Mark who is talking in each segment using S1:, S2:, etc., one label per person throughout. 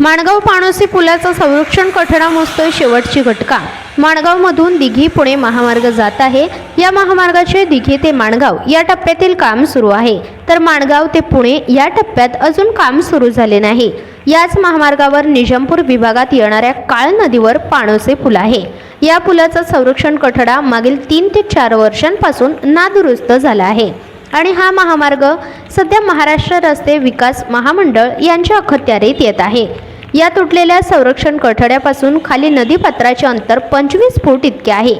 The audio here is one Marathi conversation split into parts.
S1: माणगाव पाणोसी पुलाचं संरक्षण कठडा मोजतोय शेवटची घटका. माणगावमधून दिघी पुणे महामार्ग जात आहे. या महामार्गाचे दिघी ते माणगाव या टप्प्यातील काम सुरू आहे. तर माणगाव ते पुणे या टप्प्यात अजून काम सुरू झाले नाही. याच महामार्गावर निजामपूर विभागात येणाऱ्या काळ नदीवर पाणोसे पूल आहे. या पुलाचा संरक्षण कठडा मागील तीन ते चार वर्षांपासून नादुरुस्त झाला आहे. आणि हा महामार्ग सध्या महाराष्ट्र रस्ते विकास महामंडळ यांच्या अखत्यारीत येत आहे. या तुटलेल्या संरक्षण कठड्यापासून खाली नदीपात्राचे अंतर पंचवीस फूट इतके आहे.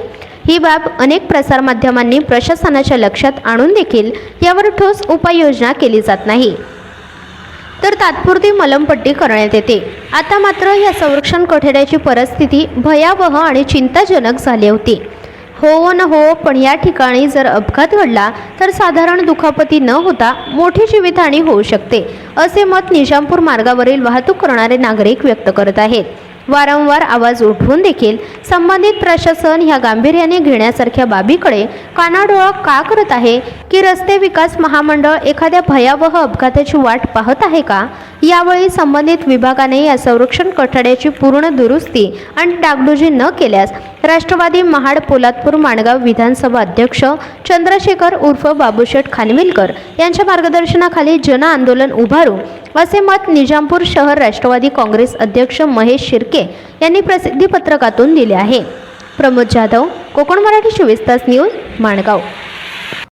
S1: ही बाब अनेक प्रसारमाध्यमांनी प्रशासनाच्या लक्षात आणून देखील यावर ठोस उपाययोजना केली जात नाही. तर तात्पुरती मलमपट्टी करण्यात येते. आता मात्र या संरक्षण कठड्याची परिस्थिती भयावह आणि चिंताजनक झाली होती. हो न हो पण या ठिकाणी जर अपघात घडला तर साधारण दुखापती न होता मोठी जीवितहानी होऊ शकते असे मत निजामपूर मार्गावरील वाहतूक करणारे नागरिक व्यक्त करत आहेत. वारंवार आवाज उठवून देखील संबंधित प्रशासन ह्या गांभीर्याने घेण्यासारख्या बाबीकडे कानाडोळा का करत आहे की रस्ते विकास महामंडळ एखाद्या भयावह अपघाताची वाट पाहत आहे का? यावेळी संबंधित विभागाने या संरक्षण कठड्याची पूर्ण दुरुस्ती आणि डागडुजी न केल्यास राष्ट्रवादी महाड पोलादपूर माणगाव विधानसभा अध्यक्ष चंद्रशेखर उर्फ बाबूशेठ खानविलकर यांच्या मार्गदर्शनाखाली जन आंदोलन उभारू असे मत निजामपूर शहर राष्ट्रवादी काँग्रेस अध्यक्ष महेश शिर्के यांनी प्रसिद्धी पत्रकातून दिले आहे. प्रमोद जाधव कोकण मराठी चोवीस तास न्यूज माणगाव.